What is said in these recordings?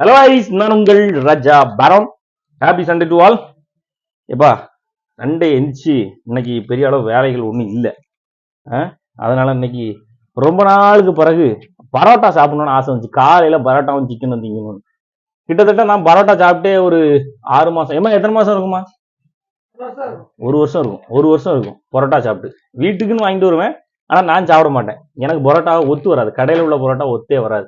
Hello ஐஸ் நான் உங்கள் ராஜா பரோன் ஹாப்பி சண்டே டு ஆல் எப்பா சண்டே எந்திரிச்சு இன்னைக்கு பெரிய அளவு வேலைகள் ஒன்றும் இல்லை. அதனால இன்னைக்கு ரொம்ப நாளுக்கு பிறகு பரோட்டா சாப்பிடணும்னு ஆசை வந்துச்சு. காலையில பரோட்டாவும் சிக்கனும் திங்கணும்னு கிட்டத்தட்ட நான் பரோட்டா சாப்பிட்டே ஒரு ஆறு மாசம் ஏமா எத்தனை மாசம் இருக்குமா. ஒரு வருஷம் இருக்கும். ஒரு வருஷம் இருக்கும். பரோட்டா சாப்பிட்டு. வீட்டுக்குன்னு வாங்கிட்டு வருவேன். ஆனால் நான் சாப்பிட மாட்டேன். எனக்கு பரோட்டா ஒத்து வராது. கடையில் உள்ள பரோட்டா ஒத்தே வராது.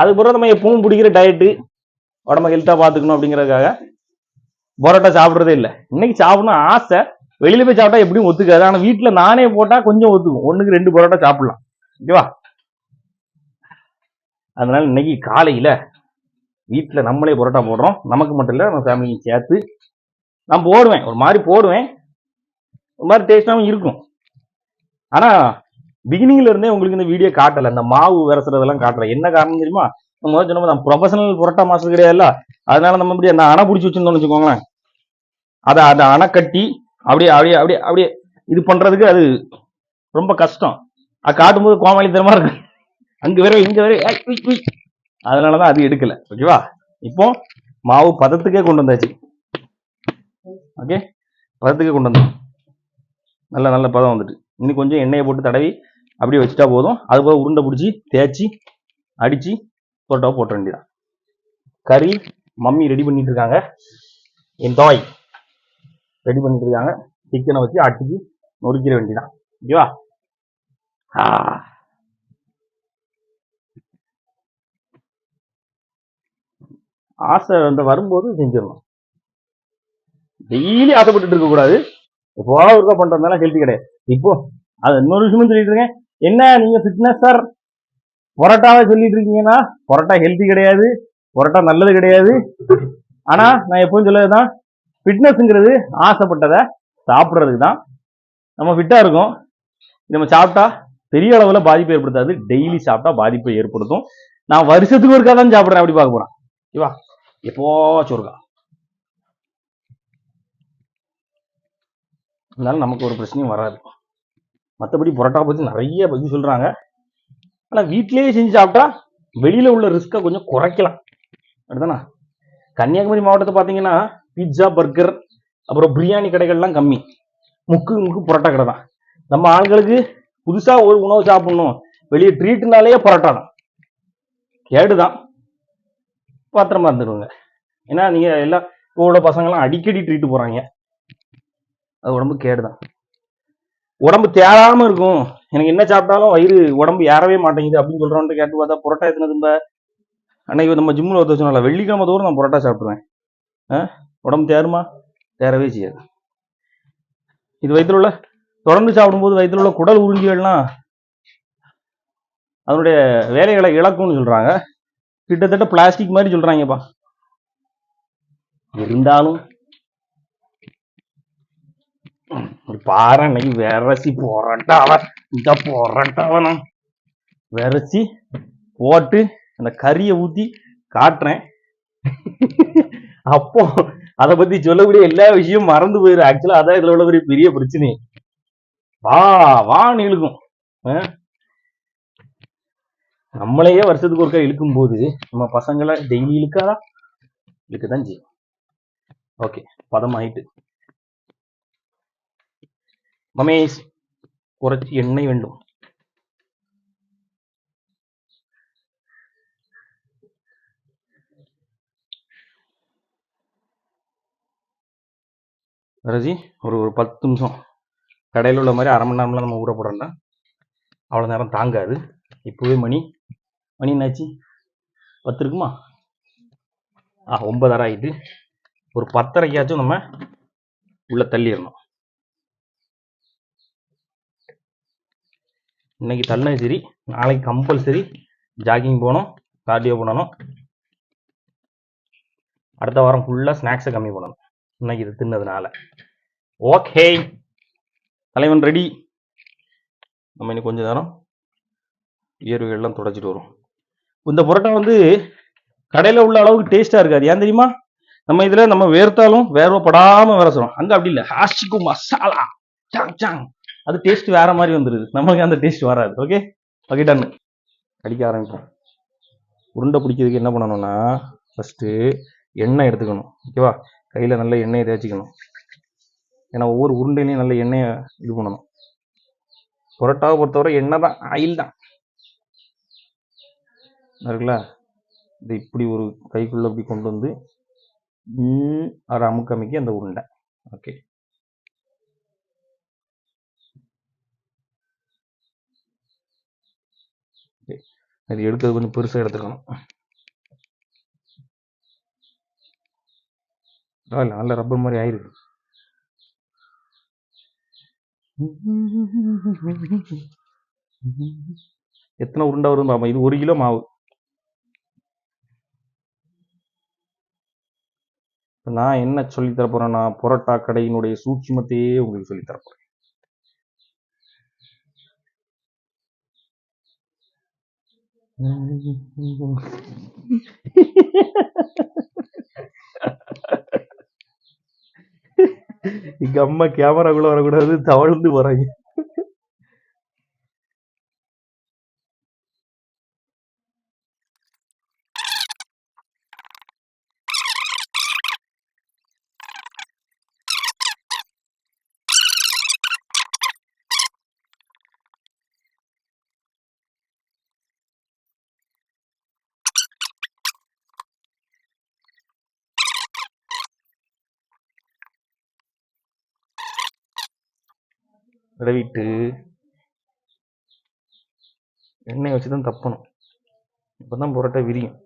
அதுக்கப்புறம் பிறகு நம்ம எப்பவும் பிடிக்கிற டயட்டு உடம்ப ஹெல்த்தாக பார்த்துக்கணும் அப்படிங்கிறதுக்காக பரோட்டா சாப்பிட்றதே இல்லை. இன்னைக்கு சாப்பிடணும் ஆசை. வெளியில் போய் சாப்பிட்டா எப்படியும் ஒத்துக்காது. ஆனால் வீட்டில் நானே போட்டால் கொஞ்சம் ஒத்துக்கும். ஒன்றுக்கு ரெண்டு பரோட்டா சாப்பிடலாம். ஓகேவா? அதனால இன்னைக்கு காலையில் வீட்டில் நம்மளே பரோட்டா போடுறோம். நமக்கு மட்டும் இல்லை நம்ம ஃபேமிலியும் சேர்த்து நான் போடுவேன். ஒரு மாதிரி போடுவேன். ஒரு மாதிரி டேஸ்ட்டாகவும் இருக்கும். ஆனா பிகினிங்ல இருந்தே உங்களுக்கு இந்த வீடியோ காட்டல. இந்த மாவு விரசுறதெல்லாம் காட்டல. என்ன காரணம் தெரியுமா? நம்ம முதல்ல சொன்ன ப்ரொஃபஷனல் புரோட்டா மாஸ்டர் கிடையாதுல்ல அதனால நம்ம இப்படி அந்த அணை பிடிச்சி வச்சிருந்தோம்னு வச்சுக்கோங்களேன். அதை அதை அணை கட்டி அப்படியே அப்படியே அப்படியே அப்படியே இது பண்றதுக்கு அது ரொம்ப கஷ்டம். அது காட்டும்போது கோமாளித்தனமா இருக்கு. அங்க வேற இங்க வேற அதனாலதான் அது எடுக்கல. ஓகேவா இப்போ மாவு பதத்துக்கே கொண்டு வந்தாச்சு. ஓகே பதத்துக்கே கொண்டு வந்தோம். நல்ல நல்ல பதம் வந்துட்டு. இன்னும் கொஞ்சம் எண்ணெயை போட்டு தடவி அப்படியே வச்சுட்டா போதும். அது போக உருண்டை பிடிச்சி தேய்ச்சி அடித்து புரோட்டாவை போட்ட வேண்டியதான் கறி மம்மி ரெடி பண்ணிட்டு இருக்காங்க. என் தாய் ரெடி பண்ணிட்டு இருக்காங்க. சிக்கனை வச்சு அடிச்சு நொறுக்கிற வேண்டியதான் ஓகேவா ஆசை அந்த வரும்போது செஞ்சிடணும் டெய்லி ஆசைப்பட்டுட்டு இருக்கக்கூடாது. எப்போ ஒருக்கா பண்ணுறதுனால ஹெல்த்தி கிடையாது. இப்போ அது இன்னொரு விஷயமும் சொல்லிட்டு இருக்கேன். என்ன நீங்க ஃபிட்னஸ் சார் பொரோட்டாவை சொல்லிட்டு இருக்கீங்கன்னா பரோட்டா ஹெல்த்தி கிடையாது. பரோட்டா நல்லது கிடையாது. ஆனா நான் எப்பவும் சொல்லதுதான் ஃபிட்னஸ்ங்கிறது ஆசைப்பட்டதை சாப்பிட்றதுக்கு தான் நம்ம ஃபிட்டா இருக்கும். நம்ம சாப்பிட்டா பெரிய அளவுல பாதிப்பு ஏற்படுத்தாது. டெய்லி சாப்பிட்டா பாதிப்பை ஏற்படுத்தும். நான் வருஷத்துக்கு ஒருக்கா தான் சாப்பிட்றேன் அப்படி பார்க்க போறேன். ஓகேவா எப்போச்சும் இருக்கா அதனால நமக்கு ஒரு பிரச்சனையும் வராது. மற்றபடி பரோட்டா பற்றி நிறைய பற்றி சொல்கிறாங்க ஆனால் வீட்டிலேயே செஞ்சு சாப்பிட்டா வெளியில் உள்ள ரிஸ்க்கை கொஞ்சம் குறைக்கலாம். அப்படிதானா கன்னியாகுமரி மாவட்டத்தை பார்த்தீங்கன்னா பீட்ஸா பர்கர் அப்புறம் பிரியாணி கடைகள்லாம் கம்மி. முக்கு முக்கு பரோட்டா கடை தான். நம்ம ஆண்களுக்கு புதுசாக ஒரு உணவு சாப்பிடணும். வெளியே ட்ரீட்னாலேயே பரோட்டா தான். கேடுதான். பாத்திரமா இருந்துருவாங்க ஏன்னா நீங்கள் எல்லாம் இப்போ உள்ள பசங்களாம் அடிக்கடி ட்ரீட்டு போகிறாங்க அது உடம்பு கேடுதான். உடம்பு தேராம இருக்கும். எனக்கு என்ன சாப்பிட்டாலும் வயிறு உடம்பு ஏறவே மாட்டேங்குது அப்படின்னு சொல்றவன்ட்டு கேட்டு பார்த்தா புரோட்டா எத்தனை திரும்ப? அன்னைக்கு நம்ம ஜிம்மில் ஒருத்தர் சொன்னால வெள்ளிக்கிழமை தோறும் நான் புரோட்டா சாப்பிடுவேன் ஆ? உடம்பு தேருமா தேரவே செய்யாது. இது வயிற்றுல உள்ள தொடர்ந்து சாப்பிடும்போது வயிற்றுல உள்ள குடல் உறிஞ்சிகள்லாம் அதனுடைய வேலைகளை இழக்கும்னு சொல்றாங்க. கிட்டத்தட்ட பிளாஸ்டிக் மாதிரி சொல்றாங்கப்பா. இருந்தாலும் ஒரு விரசி புரட்டாவ இந்த புரட்டாவ விரசி போட்டு அந்த கறியை ஊத்தி காட்டுறேன். அப்போ அதை பத்தி சொல்லக்கூடிய எல்லா விஷயமும் மறந்து போயிடும் ஆக்சுவலா அதான் இதுல உள்ள ஒரு பெரிய பிரச்சனை. வா வான்னு இழுக்கும். நம்மளையே வருஷத்துக்கு ஒருக்கா இழுக்கும் போது நம்ம பசங்களை டெய்லி இழுக்காதா? இழுக்கதான் செய்யும். ஓகே பதம் ஆயிட்டு. மமேஷ் കുറച്ച് எண்ணெய் வேண்டும் ரஜி ஒரு ஒரு பத்து நிமிஷம் கடையில் உள்ள மாதிரி அரை மணி நேரம்லாம் நம்ம ஊற போடுறோம்னா அவ்வளோ நேரம் தாங்காது இப்போவே மணி மணி என்னாச்சு பத்து இருக்குமா ஆ ஒன்பதரை ஆகிட்டு ஒரு பத்தரைக்காச்சும் நம்ம உள்ள தள்ளிடணும் இன்னைக்கு தள்ளினா சரி நாளைக்கு கம்பல்சரி ஜாகிங் போகணும் கார்டியோ பண்ணணும். அடுத்த வாரம் ஃபுல்லாக ஸ்நாக்ஸை கம்மி பண்ணணும். இன்னைக்கு இது தின்னதுனால. ஓகே தலைவன் ரெடி நம்ம இன்னும் கொஞ்ச நேரம் வியர்வைகள்லாம் தொடச்சிட்டு வரும் இந்த புரோட்டா வந்து கடையில் உள்ள அளவுக்கு டேஸ்ட்டாக இருக்காது. ஏன் தெரியுமா? நம்ம இதில் நம்ம வேர்த்தாலும் வேர்வும் படாமல் வேலை விரசணும் அங்கே அப்படி இல்லை. ஹாஷிக்கு மசாலா. சாங் சாங். அது டேஸ்ட் வேற மாதிரி வந்துருது. நமக்கு அந்த டேஸ்ட் வராது. ஓகே ஓகே டன் கடிக்க ஆரம்பிப்போம். உருண்டை பிடிக்கிறதுக்கு என்ன பண்ணணும்னா ஃபஸ்ட்டு எண்ணெய் எடுத்துக்கணும். ஓகேவா கையில் நல்ல எண்ணெயை தேய்ச்சிக்கணும். ஏன்னா ஒவ்வொரு உருண்டையிலையும் நல்ல எண்ணெயை இது பண்ணணும். புரோட்டாவை பொறுத்தவரை எண்ணெய் தான் ஆயில் தான். இருக்குல்ல? இது இப்படி ஒரு கைக்குள்ளே இப்படி கொண்டு வந்து ம், அதை அமுக்க அமுக்கி அந்த உருண்டை. ஓகே அது எடுக்கிறது கொஞ்சம் பெருசாக எடுத்துக்கணும். பரவாயில்ல நல்ல ரப்பர் மாதிரி ஆயிருக்கு. எத்தனை உருண்டை வரும் பாப்பா இது ஒரு கிலோ மாவு. நான் என்ன சொல்லித்தர போறேன்னா புரோட்டா கடையினுடைய சூட்சுமத்தையே உங்களுக்கு சொல்லித்தர போறேன். எங்க அம்மா கேமராக்குள்ள வரக்கூடாது தவழ்ந்து போறாங்க. விடவிட்டு எண்ணெய் வச்சு தான் தப்பணும். அப்பதான் புரோட்டா விரியும்.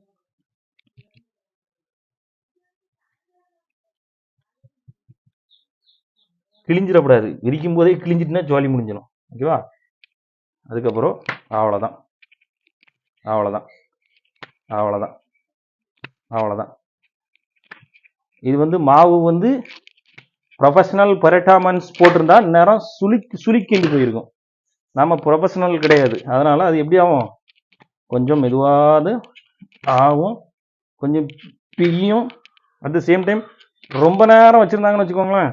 கிழிஞ்சிடக்கூடாது. விரிக்கும் போதே கிழிஞ்சிட்டுனா ஜோலி முடிஞ்சிடும். ஓகேவா? அதுக்கப்புறம் அவ்வளோதான் அவ்வளோதான் அவ்வளோதான் அவ்வளோதான் இது வந்து மாவு வந்து ப்ரொஃபஷனல் பெரட்டாமன்ஸ் போட்டிருந்தா நேரம் சுளிக்கு சுளிக்கிண்டு போயிருக்கும். நம்ம ப்ரொஃபஷனல் கிடையாது. அதனால் அது எப்படி ஆகும்? கொஞ்சம் மெதுவாது ஆகும். கொஞ்சம் பியும் அட் த சேம் டைம் ரொம்ப நேரம் வச்சுருந்தாங்கன்னு வச்சுக்கோங்களேன்.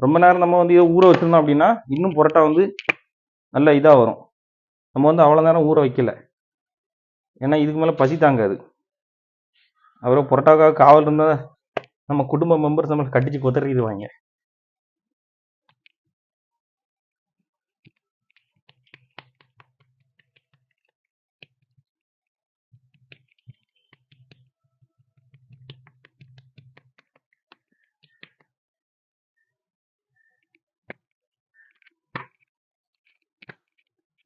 ரொம்ப நேரம் நம்ம வந்து இதை ஊற வச்சுருந்தோம் அப்படின்னா இன்னும் புரோட்டா வந்து நல்ல இதாக வரும். நம்ம வந்து அவ்வளோ நேரம் ஊற வைக்கல. ஏன்னா இதுக்கு மேலே பசி தாங்காது. அப்புறம் புரோட்டாக்காக காவல் இருந்தால் நம்ம குடும்ப மெம்பர்ஸ் நம்மளை கட்டிச்சு கொத்தறிடுவாங்க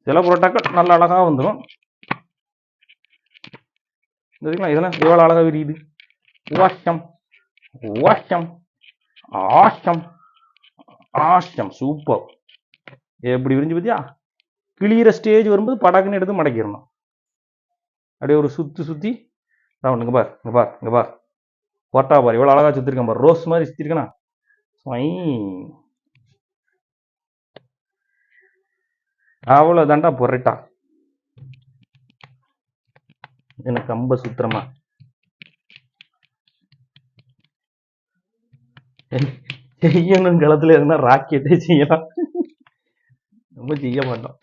சில புரோட்டாக்கள் நல்ல அழகா வந்துடும் சரிங்களா இதெல்லாம் எவ்வளோ அழகாக விரியுது? வாஷம் வாஷம் ஆஷம் ஆஷம் சூப்பர் எப்படி விரிஞ்சு பார்த்தியா கிளியிற ஸ்டேஜ் வரும்போது படக்குன்னு எடுத்து மடக்கிடணும். அப்படியே ஒரு சுற்றி சுற்றி ரவுண்ட் இங்கே பார் இங்கே பார் இங்கே பார். பொட்டா பார் எவ்வளோ அழகா சுற்றிருக்கேன் பார். ரோஸ் மாதிரி சுற்றிருக்கேனா அவ்வளோ தாண்டா பொரட்டா. எனக்கு கம்ப சுத்திரமா? செய்யணும் களத்துல இருந்தா ராக்கெட்டே செய்யலாம். நம்ம செய்ய மாட்டோம்.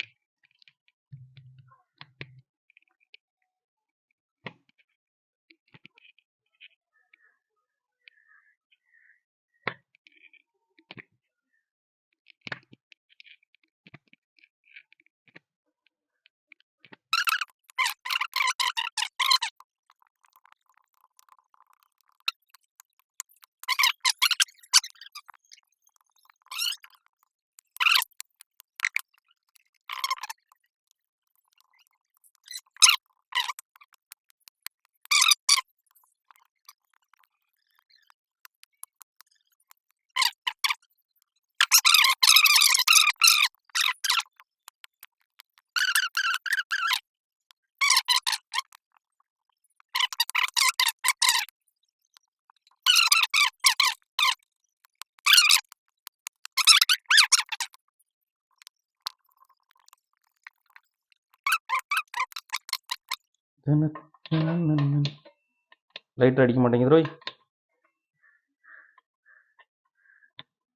லைட்டர் அடிக்க மாட்டேங்குது ரோய்.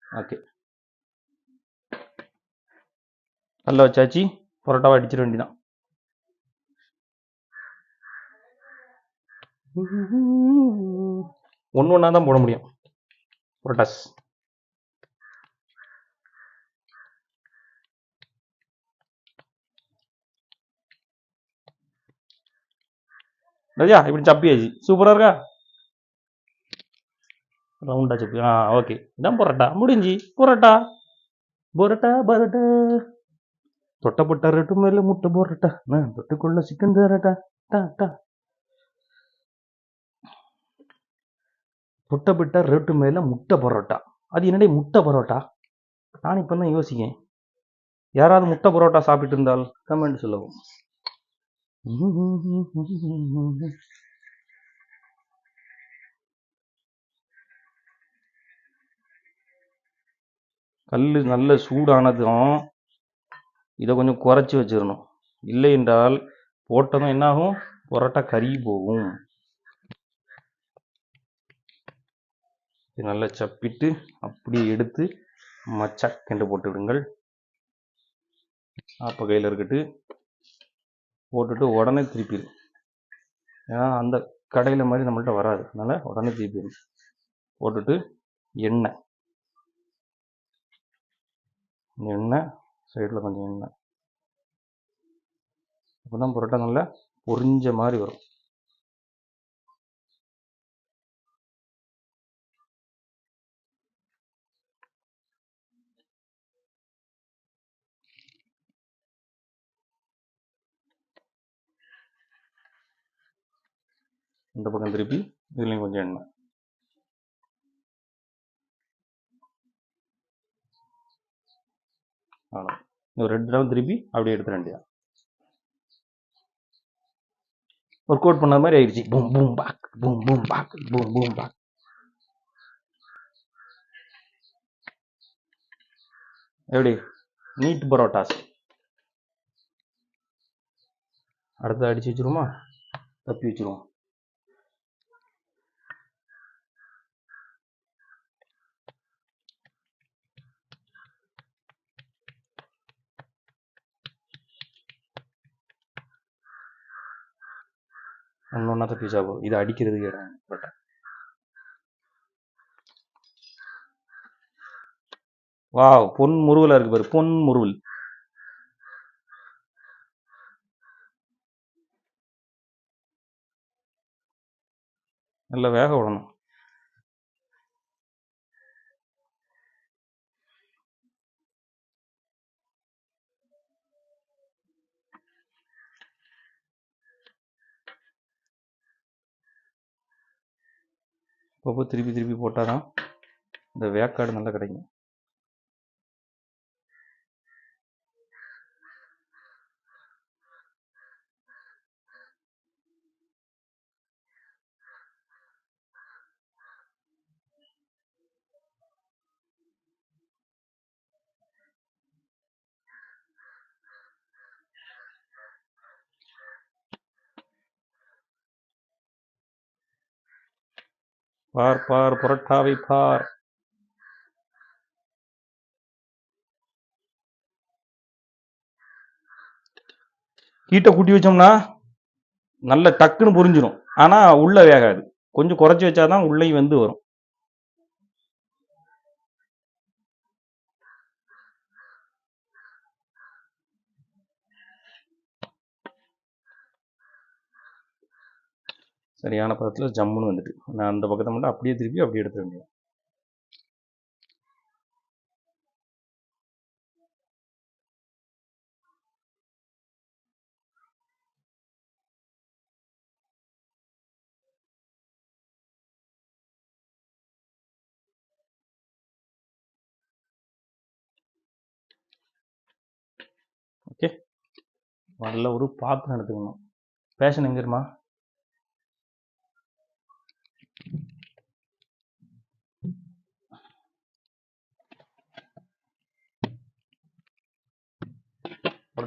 ஓகே நல்லா வச்சாச்சு. பரோட்டாவை அடிச்சிட வேண்டிதான். ஒன்று ஒன்றா தான் போட முடியும். பரோட்டாஸ். ராஜா இப்படி சப்பியாச்சு. சூப்பராக இருக்கா? ரவுண்டா சப்பி ஆ ஓகே இதான் பரோட்டா. முடிஞ்சு. பரோட்டா. பரோட்டா பரோட்டா. தொட்ட பொட்ட ரெட்டு மேல முட்டை போறட்டா நான் தொட்டுக்குள்ள சிக்கன் தரட்டா டா டா. தொட்டப்பட்ட ரெட்டு மேல முட்டை பரோட்டா. அது என்னடே முட்டை பரோட்டா? நான் இப்போ தான் யோசிக்கேன். யாராவது முட்டை பரோட்டா சாப்பிட்டு இருந்தால் கமெண்ட் சொல்லவும். கல் நல்ல சூடானதும் இதை கொஞ்சம் குறைச்சி வச்சிடணும். இல்லை என்றால் போட்டதும் என்னாகும்? பொரோட்டா கறி போகும். இது நல்லா சப்பிட்டு அப்படியே எடுத்து மச்சக்கென்று போட்டு விடுங்கள் அப்போ கையில் இருக்கட்டு. போட்டுட்டு உடனே திருப்பிடும் ஏன்னா அந்த கடையில் மாதிரி நம்மள்ட்ட வராது. அதனால் உடனே திருப்பிடும் போட்டுட்டு எண்ணெய். எண்ணெய் சைடில் கொஞ்சம் எண்ணெய். அப்போ தான் புரோட்டா நல்லா பொரிஞ்ச மாதிரி வரும். இந்த பக்கம் திருப்பி இதுலேயும் கொஞ்சம் எண்ணெய். அவ்வளோ ஒரு ரெண்டு தடவை திருப்பி அப்படியே எடுத்துட வேண்டியதான் ஒர்க் அவுட் பண்ண மாதிரி ஆயிடுச்சு. பூம் பூம் பாக் பூம் பூம் பாக் பூம் பூம் பாக் எப்படி? நீட் பரோட்டாஸ். அடுத்து அடிச்சு வச்சிருமா தப்பி வச்சிருவோம். ஒன்று ஒன்றா தான் வச்சா போதும் இதை அடிக்கிறதுக்கு இடம் பட் வா பொன் முருவலா இருக்கு பாரு. பொன் முருவல் நல்லா வேக விடணும். அப்பப்போ திருப்பி திருப்பி போட்டால் தான் இந்த வேக்காடு நல்லா கிடைக்கும். பார் பார் புரட்டாவை பார். ஹீட்டை கூட்டி வச்சோம்னா நல்ல டக்குன்னு புரிஞ்சிடும் ஆனால் உள்ளே வேகாது. கொஞ்சம் குறைச்சி வச்சாதான் உள்ளே வந்து வரும். சரியான பதத்தில் ஜம்முன்னு வந்துட்டு நான் அந்த பக்கத்தை மட்டும் அப்படியே திருப்பி அப்படியே எடுத்துட வேண்டியது ஓகே. நல்ல ஒரு பாத்திரம் எடுத்துக்கணும் பேஷன் எங்கேருமா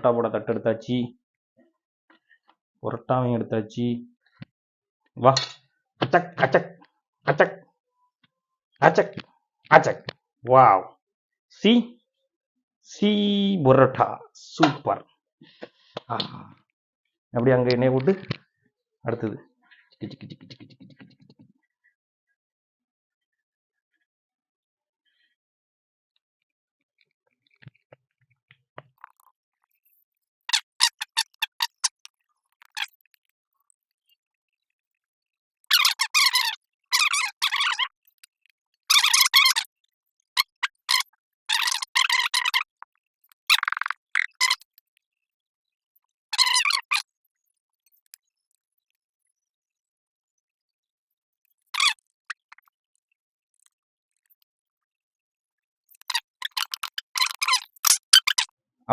புரோட்டா போட தட்டு எடுத்தாச்சு. புரோட்டாவையும் எடுத்தாச்சு. வா. அச்சக் அச்சக் அச்சக். அச்சக் அச்சக். வாவ். சி சி பரோட்டா. சூப்பர். அப்படி அங்கே எண்ணெய் போட்டு அடுத்தது.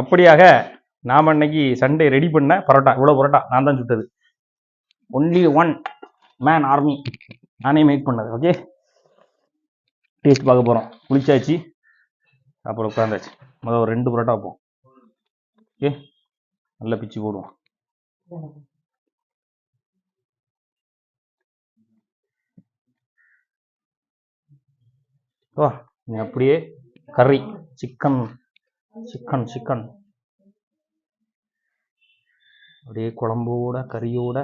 அப்படியாக நாம் அன்னைக்கு சண்டே ரெடி பண்ண பரோட்டா. இவ்வளோ பரோட்டா. நான் தான் சுட்டது. ஒன்லி ஒன் மேன் ஆர்மி நானே மேக் பண்ணது. ஓகே டேஸ்ட் பார்க்க போகிறோம் குளிச்சாச்சு. அப்புறம் உட்காந்தாச்சு முதல்ல ஒரு ரெண்டு பரோட்டா வைப்போம். ஓகே நல்லா பிச்சு போடுவோம். வா. நீ அப்படியே கறி சிக்கன் சிக்கன் சிக்கன். அப்படியே குழம்போட கறியோட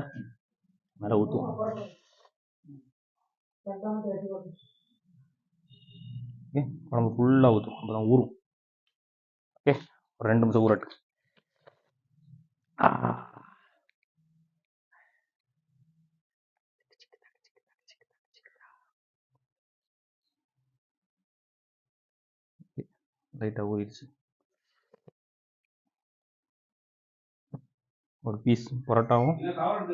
மேலே ஊற்றுவோம் ஓகே குழம்பு ஃபுல்லாக ஊற்றும் அப்போ தான் ஊறும். ஓகே ஒரு ரெண்டு நிமிஷம் ஊறட்டு லைட்டாக ஊறிடுச்சு. ஒரு பீஸ் பரோட்டாவும்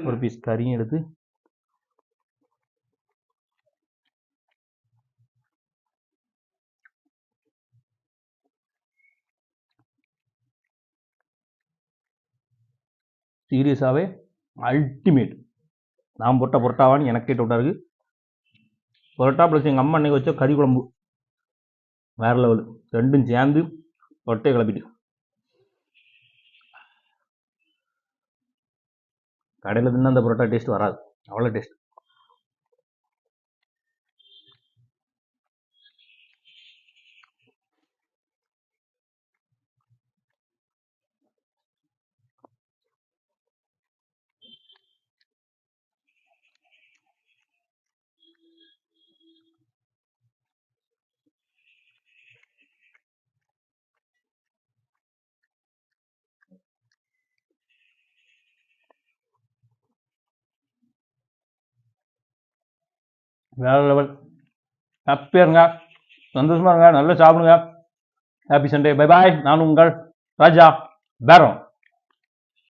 ஒரு பீஸ் கறியும் எடுத்து சீரியஸாகவே அல்டிமேட் நான் போட்ட பரோட்டாவான்னு எனக்கு கேட்டு விட்டாரு பரோட்டா ப்ளஸ் எங்கள் அம்மா அன்னைக்கு வச்ச கறி குழம்பு. வேற லெவல் ரெண்டும் சேர்ந்து பொட்டையை கிளப்பிட்டு. கடையில் தின்ன அந்த பரோட்டா டேஸ்ட் வராது. அவ்வளோ டேஸ்ட் வேற லெவல் ஹாப்பியாக இருங்க சந்தோஷமா இருங்க. நல்லா சாப்பிடுங்க. ஹாப்பி சண்டே பை பாய் நான் உங்கள் ராஜா. பேரம்.